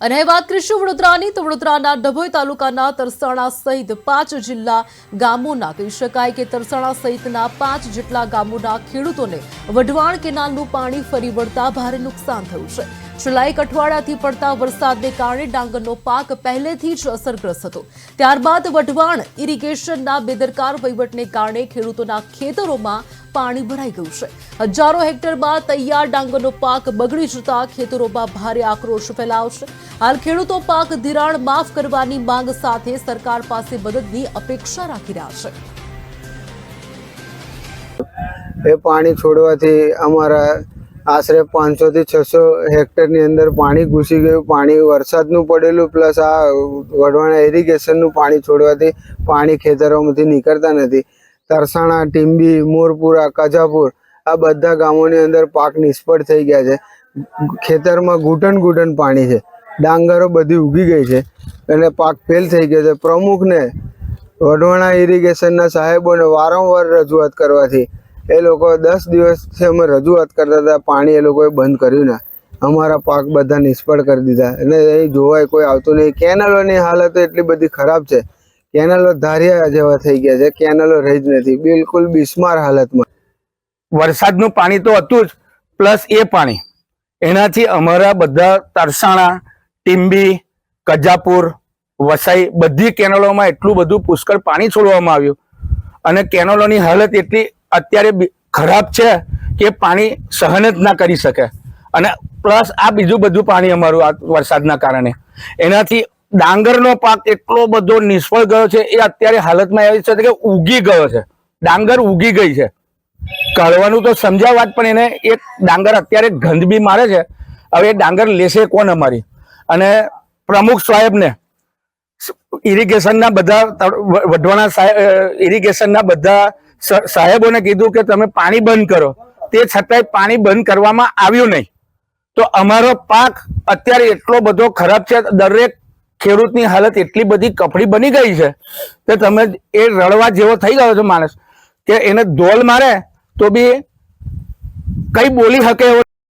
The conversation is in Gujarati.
અને વાત કરીશું વડોદરાની, તો વડોદરાના ડભોઈ તાલુકાના તરસાણા સહિત પાંચ જિલ્લા ગામોના. કહી શકાય કે તરસાણા સહિતના પાંચ જેટલા ગામોના ખેડૂતોને વઢવાણ કેનાલનું પાણી ફરી વળતા ભારે નુકસાન થયું છે. છેલ્લા એક અઠવાડિયાથી પડતા વરસાદને કારણે ડાંગરનો પાક પહેલેથી જ અસરગ્રસ્ત હતો. ત્યારબાદ વઢવાણ ઇરિગેશનના બેદરકાર વહીવટને કારણે ખેડૂતોના ખેતરોમાં પાણી ભરાઈ ગયું છે. હજારો હેક્ટરમાં તૈયાર ડાંગરનો પાક બગડી જતા ખેતરોમાં ભારે આક્રોશ ફેલાવશે. હાલ ખેડૂતો પાક ધિરાણ માફ કરવાની માંગ સાથે સરકાર પાસે મદદની અપેક્ષા રાખી રહ્યા છે. એ પાણી છોડવાથી અમારા આશરે પાંચસો થી છસો હેક્ટરની અંદર પાણી ઘૂસી ગયું. પાણી વરસાદનું પડેલું, પ્લસ આ વઢવાણા ઇરિગેશનનું પાણી છોડવાથી પાણી ખેતરોમાંથી નીકળતા નથી. તરસાણા, ટીંબી, મોરપુરા, કજાપુર આ બધા ગામોની અંદર પાક નિષ્ફળ થઈ ગયા છે. ખેતરમાં ઘૂંટણ ઘૂંટણ પાણી છે. ડાંગરો બધી ઉગી ગઈ છે અને પાક ફેલ થઈ ગયો છે. પ્રમુખને વઢવાણા ઇરિગેશનના સાહેબોને વારંવાર રજૂઆત કરવાથી એ લોકો દસ દિવસથી અમે રજૂઆત કરતા હતા, પાણી એ લોકોએ બંધ કર્યું ના. અમારા પાક બધા નિષ્ફળ કરી દીધા. અને અહીં જોવાય કોઈ આવતું નહીં. કેનલોની હાલત એટલી બધી ખરાબ છે કેનલો ધારિયા જેવા થઈ ગયા છે. કેનલો રહી જ નથી. બિલકુલ બિસ્માર હાલતમાં. વરસાદનું પાણી તો હતું જ, પ્લસ એ પાણી. એનાથી અમારા બધા તરસાણા, ટીંબી, કજાપુર, વસાઈ બધી કેનલોમાં એટલું બધું પુષ્કળ પાણી છોડવામાં આવ્યું. અને કેનલોની હાલત એટલી અત્યારે ખરાબ છે કે પાણી સહન જ ના કરી શકે. અને પ્લસ આ બીજું બધું પાણી અમારું આ વરસાદના કારણે. એનાથી ડાંગરનો પાક એટલો બધો નિષ્ફળ ગયો છે, એ અત્યારે હાલતમાં એવી છે કે ઉગી ગયો છે. ડાંગર ઉગી ગઈ છે. કાઢવાનું તો સમજ્યા વાત, પણ એને એક ડાંગર અત્યારે ગંધ બી મારે છે. હવે એ ડાંગર લેશે કોણ અમારી? અને પ્રમુખ સાહેબને ઇરિગેશનના બધા તળ- વ- વઢવાણા સાહેબ ઇરિગેશનના બધા સાહેબોને કીધું કે તમે પાણી બંધ કરો. તે છતાંય પાણી બંધ કરવામાં આવ્યું નહીં. તો અમારો પાક અત્યારે એટલો બધો ખરાબ છે, દરેક ખેડૂતની હાલત એટલી બધી કફડી બની ગઈ છે કે તમે એ રડવા જેવો થઈ ગયો છે માણસ કે એને ધોલ મારે તો બી કઈ બોલી શકે એવો